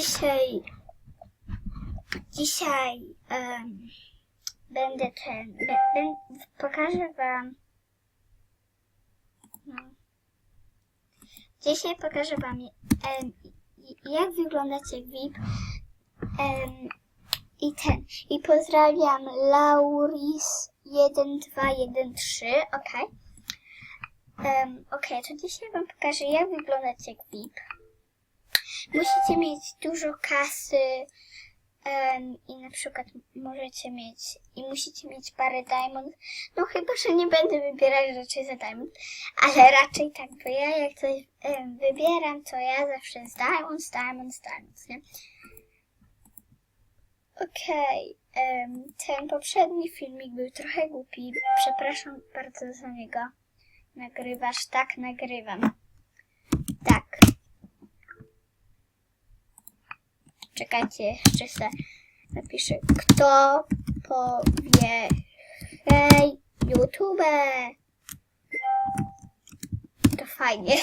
dzisiaj, dzisiaj em, będę ten, be, ben, pokażę wam, no. Dzisiaj pokażę wam, em, jak wyglądacie VIP em, i ten, i pozdrawiam Lauris 1213, okej. Um, Okej, to dzisiaj Wam pokażę, jak wyglądać jak VIP. Musicie mieć dużo kasy em, i na przykład możecie mieć i musicie mieć parę diamond. No chyba, że nie będę wybierać rzeczy za diamond, ale raczej tak, bo ja jak coś em, wybieram, to ja zawsze z diamond, z diamond, z diamond, nie? Okej, em, ten poprzedni filmik był trochę głupi, przepraszam bardzo za niego. Nagrywasz? Tak, nagrywam. Tak. Czekajcie, jeszcze se napiszę. Kto powie hej YouTube? To fajnie.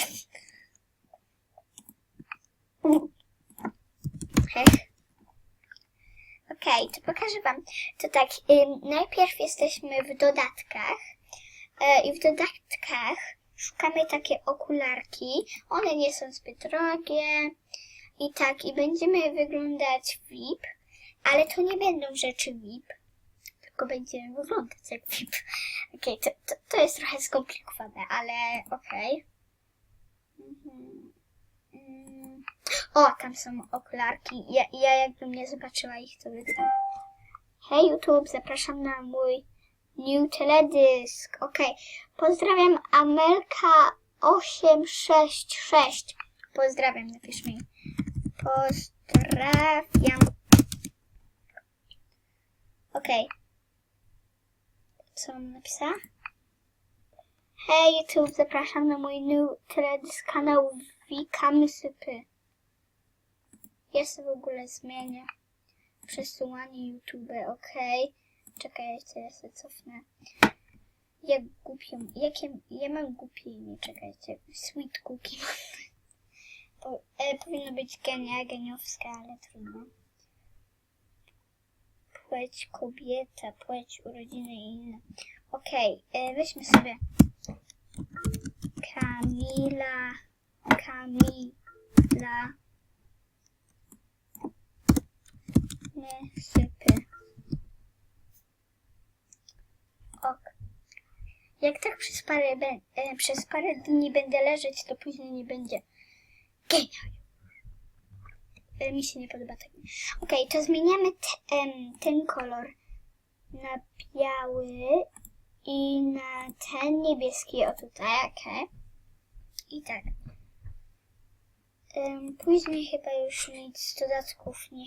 Hech. Okej, to pokażę wam. To tak, najpierw jesteśmy w dodatkach. E, I w dodatkach szukamy takie okularki. One nie są zbyt drogie. I tak, i będziemy wyglądać VIP, ale to nie będą rzeczy VIP, tylko będziemy wyglądać jak VIP. Okej, to, to, to jest trochę skomplikowane, ale okej. Mhm. Mm. O, tam są okularki. Ja, ja jakbym nie zobaczyła ich, to tam. Hej YouTube, zapraszam na mój New Teledysk. Okej. Pozdrawiam Amelka866. Pozdrawiam, napisz mi. Pozdrawiam. Okej. Co mam napisać? Hej YouTube, zapraszam na mój New Teledysk kanał Wika Mysypy. Ja sobie w ogóle zmienię przesyłanie YouTube, okej. Czekajcie, ja się cofnę. Jak głupią, jakie, ja mam głupie imię, czekajcie. Sweet Cookie. E, powinno być genia, geniowska, ale trudno. Płeć kobieta, płeć urodziny i inne. Okej, e, weźmy sobie Kamila, Kamila, Mysypy. Ok. Jak tak przez parę, e, przez parę dni będę leżeć, to później nie będzie genial. Mi się nie podoba tak. Okej, to zmieniamy te, ten kolor na biały i na ten niebieski, o tutaj, okej. I tak. Em, później chyba już nic dodatków nie,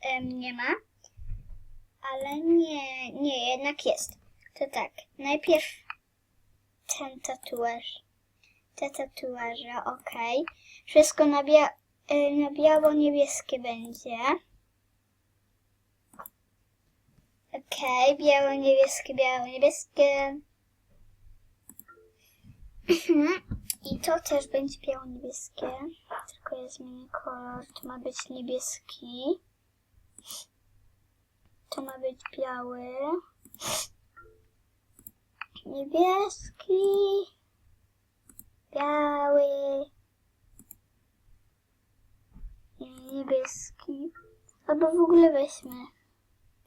em, nie ma. Ale nie, nie, jednak jest. To tak, najpierw ten tatuaż. Te tatuaże, okej. Wszystko na, bia- y, na biało-niebieskie będzie. Okej, biało-niebieskie, biało-niebieskie. Mhm. I to też będzie biało-niebieskie. Tylko ja zmienię kolor. To ma być niebieski. To ma być biały. Niebieski. Biały. Niebieski. Albo w ogóle weźmy.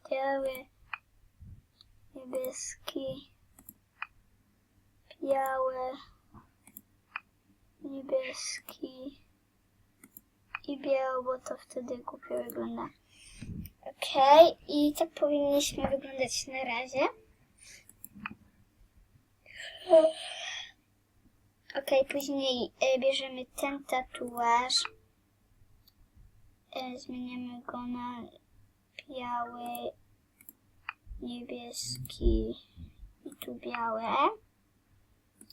Biały. Niebieski. Biały. Niebieski. I biały, bo to wtedy głupio wygląda. Okej, i tak powinniśmy wyglądać na razie. Okej, później e, bierzemy ten tatuaż. E, zmieniamy go na biały, niebieski i tu białe.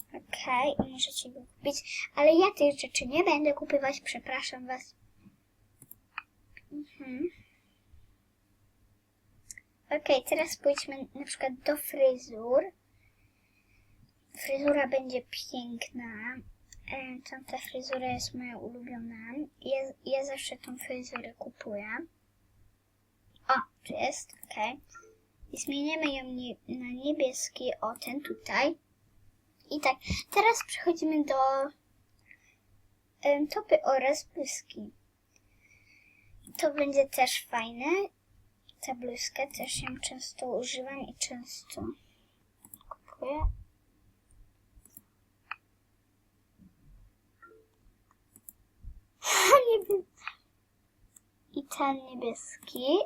Okej, i możecie go kupić, ale ja tych rzeczy nie będę kupować, przepraszam was. Mhm. Okej, teraz pójdźmy na przykład do fryzur. Fryzura będzie piękna. E, Tamta fryzura jest moja ulubiona. Ja, ja zawsze tą fryzurę kupuję. O, tu jest, okej. I zmieniamy ją nie, na niebieski, o ten tutaj. I tak, teraz przechodzimy do em, topy oraz bluzki. To będzie też fajne. Ta bluzka też ją często używam i często kupuję. I ten niebieski.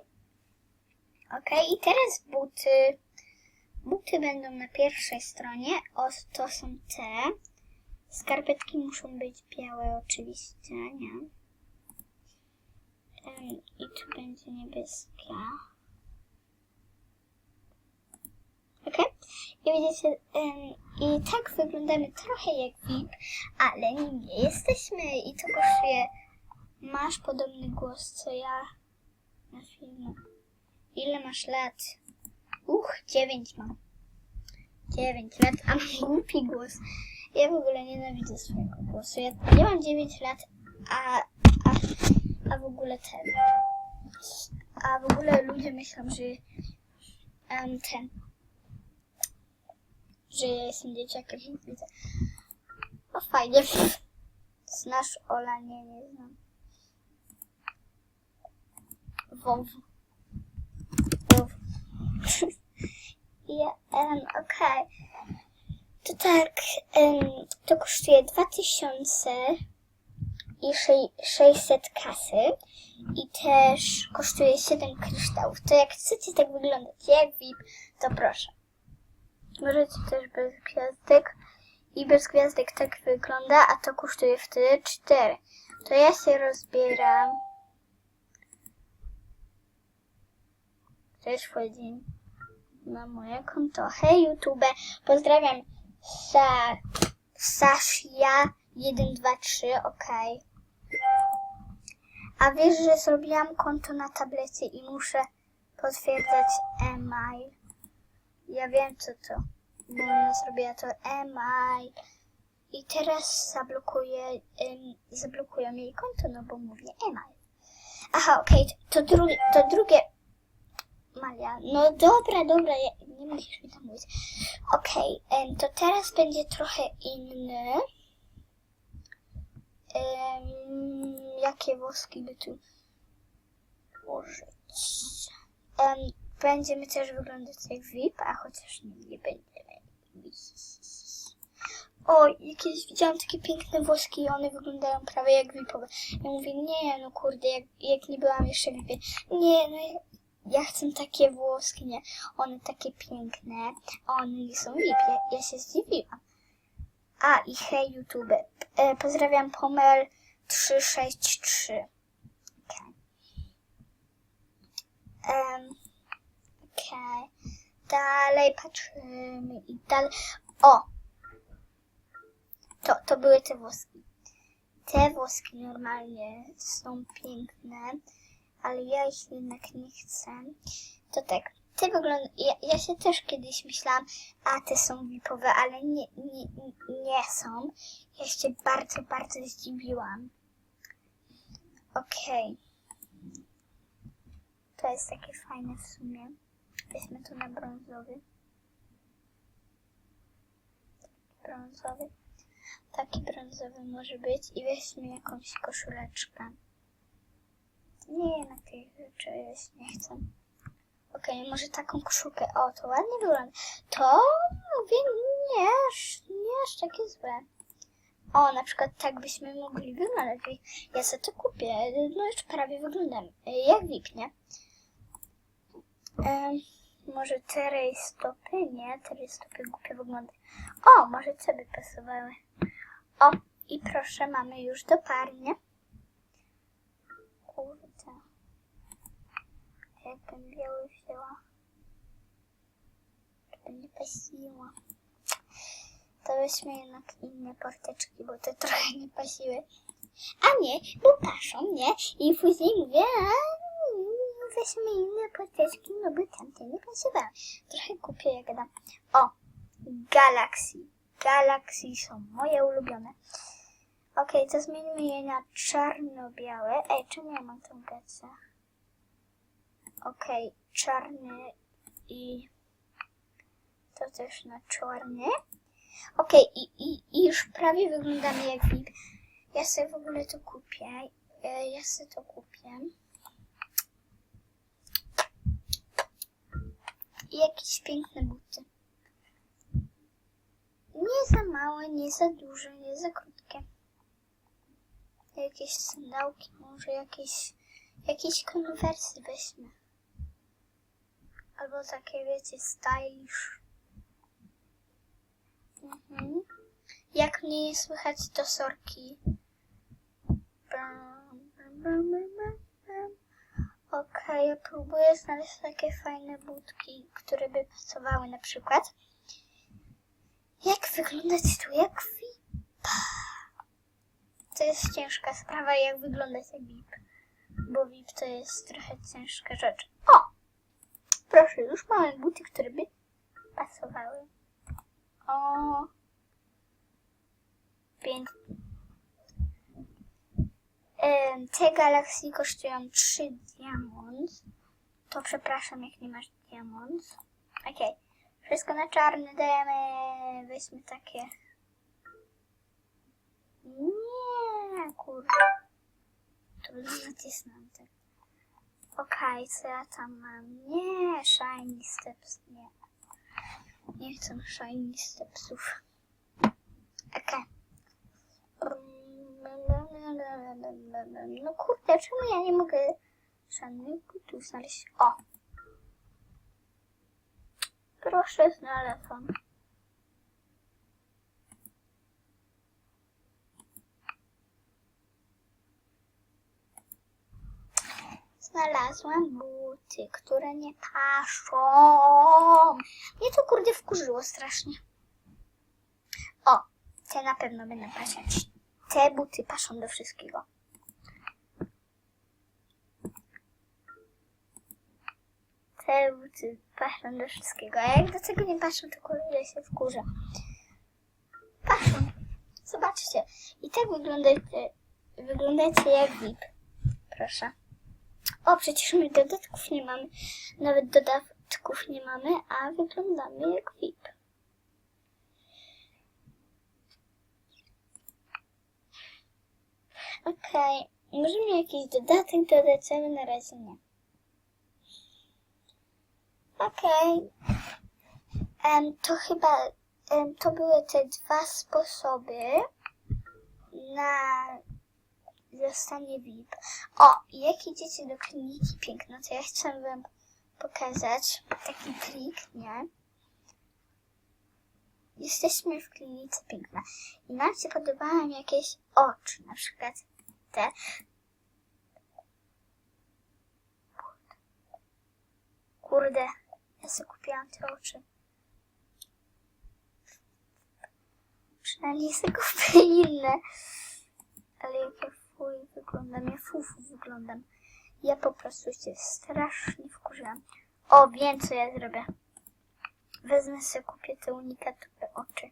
Ok, i teraz buty. Buty będą na pierwszej stronie. O, to są te. Skarpetki muszą być białe oczywiście, nie? I tu będzie niebieskie. Ok? I widzicie, em, i tak wyglądamy trochę jak VIP, ale nie jesteśmy i to kosztuje. Masz podobny głos co ja na filmie. Ile masz lat? Uch, dziewięć mam. Dziewięć lat, a mam głupi głos. Ja w ogóle nienawidzę swojego głosu. Ja, ja mam 9 lat, a, a, a w ogóle ten. A w ogóle ludzie myślą, że em, ten. Że ja jestem dzieciakiem. widzę. No fajnie. Znasz Ola? Nie, nie znam. WoW. WoW. ja, um, okej. To tak, em, to kosztuje 2000 i sze- 600 kasy i też kosztuje 7 kryształów. To jak chcecie tak wyglądać jak VIP, to proszę. Możecie też bez gwiazdek i bez gwiazdek tak wygląda, a to kosztuje wtedy 4. To ja się rozbieram. Też wchodzi na moje konto. Hej YouTube, pozdrawiam Sa Saszia 123, okej. A wiesz, że zrobiłam konto na tablecie i muszę potwierdzać e-mail. Ja wiem co to, bo ona zrobiła to e-mail. I teraz zablokuję, em, zablokują jej konto, no bo mówię e-mail. Aha, okej, to, dru to drugie Maria, no dobra, dobra, ja, nie musisz mi tam mówić. Okej, em, to teraz będzie trochę inny. Em, jakie włoski by tu użyć? Em, będziemy też wyglądać jak VIP, a chociaż nie, nie będziemy. O, jakieś widziałam takie piękne włoski i one wyglądają prawie jak VIPowe. Ja mówię, nie, no kurde, jak, jak nie byłam jeszcze VIPie. Nie, no ja, ja chcę takie włoski, nie. One takie piękne, a one nie są VIP. Ja, się zdziwiłam. A i hej YouTube. E, pozdrawiam Pomel 363. Okej. Em, Okej. Dalej patrzymy i dalej. O! To, to były te włoski. Te włoski normalnie są piękne, ale ja ich jednak nie chcę. To tak, te wygląda... Ja, ja się też kiedyś myślałam, a te są wipowe, ale nie, nie, nie są. Ja się bardzo, bardzo zdziwiłam. Okej. To jest takie fajne w sumie. Weźmy to na brązowy. Brązowy. Taki brązowy może być. I weźmy jakąś koszuleczkę. Nie, na tych rzeczy już nie chcę. Okej, może taką koszulkę. O, to ładnie wygląda. To mówię, nie, nie aż takie złe. O, na przykład tak byśmy mogli wyglądać. Ja sobie to kupię. No już prawie wyglądam jak VIP, nie? Em, może te rejstopy? Nie, te rejstopy głupio wyglądają. O, może te by pasowały. O, i proszę, mamy już do parnie. Kurde. Jakbym biały wzięła. To nie pasiło. To weźmy jednak inne porteczki, bo te trochę nie pasiły. A nie, bo paszą, nie? I później mówię, a weźmy inne porteczki, no bo tamte nie pasowały. Trochę kupię, jak gadam. O, Galaxy. Galaxy są moje ulubione. Okej, to zmienimy je na czarno-białe. Ej, czemu ja mam tą gacę? Okej, czarny i to też na czarny. Okej, i, i, i już prawie wyglądamy jak VIP. Ja sobie w ogóle to kupię. E, Ja sobie to kupię. I jakieś piękne buty. Nie za małe, nie za duże, nie za krótkie. Jakieś sandałki, może jakieś, jakieś konwersy weźmy. Albo takie, wiecie, stylish. Mhm. Jak mnie nie słychać, to sorki. Brum, brum, brum, brum. Ja próbuję znaleźć takie fajne budki, które by pasowały na przykład. Jak wyglądać tu jak VIP? To jest ciężka sprawa, jak wyglądać jak VIP. Bo VIP to jest trochę ciężka rzecz. O! Proszę, już mamy buty, które by pasowały. O! Pięknie. Te galaksji kosztują 3 diamont. To przepraszam, jak nie masz diamont. Okej. Wszystko na czarny dajemy. Weźmy takie. Nie, kurde. Trudno nacisnąć. tak. Okej, co ja tam mam? Nie, shiny steps, nie. Nie chcę shiny stepsów. Okej. No kurde, czemu ja nie mogę żadnych butów znaleźć? O! Proszę, znalazłam. Znalazłam buty, które nie paszą. Mnie to kurde wkurzyło strasznie. O, te na pewno będą pasiać. Te buty paszą do wszystkiego. Buty paszą do wszystkiego. A jak do tego nie paszą, to kurde się wkurza. Paszą. Zobaczcie. I tak wyglądacie, wyglądacie jak VIP. Proszę. O, przecież my dodatków nie mamy. Nawet dodatków nie mamy, a wyglądamy jak VIP. Okej, możemy jakiś dodatek dodać, ale na razie nie. Okej. Em, to chyba em, to były te dwa sposoby na zostanie VIP. O, jak idziecie do kliniki piękna, to ja chcę wam pokazać taki trik, nie? Jesteśmy w klinice piękna i nam się podobają jakieś oczy, na przykład te. Kurde, ja sobie kupiłam te oczy. Przynajmniej sobie kupię inne. Ale jak ja fuj wyglądam, ja fufu wyglądam. Ja po prostu się strasznie wkurzyłam. O, wiem co ja zrobię. Wezmę sobie, kupię te unikatowe oczy.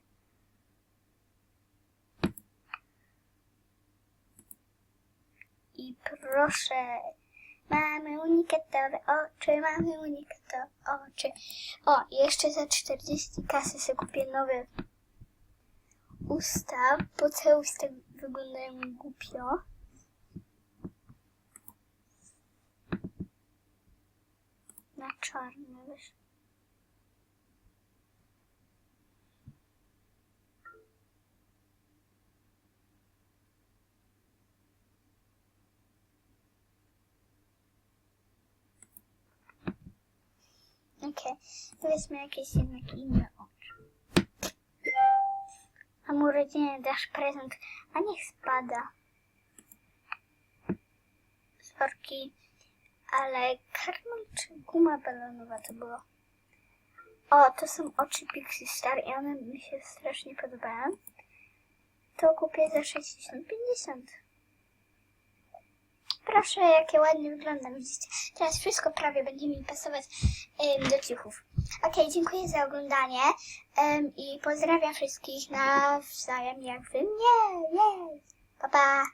I proszę, mamy unikatowe oczy, mamy unikatowe oczy. O, jeszcze za 40 kasy sobie kupię nowe usta, bo te usta wyglądają głupio. Na czarne, wiesz. Okej, weźmy jakieś jednak inne oczy. A mu rodzinie dasz prezent, a niech spada. Sorki, ale karmel czy guma balonowa to było? O, to są oczy Pixie Star i one mi się strasznie podobają. To kupię za 60,50. Proszę, jakie ładnie wyglądam, widzicie? Teraz wszystko prawie będzie mi pasować em, do ciuchów. Okej, dziękuję za oglądanie em, i pozdrawiam wszystkich nawzajem jak wy mnie. Jej! Pa, pa!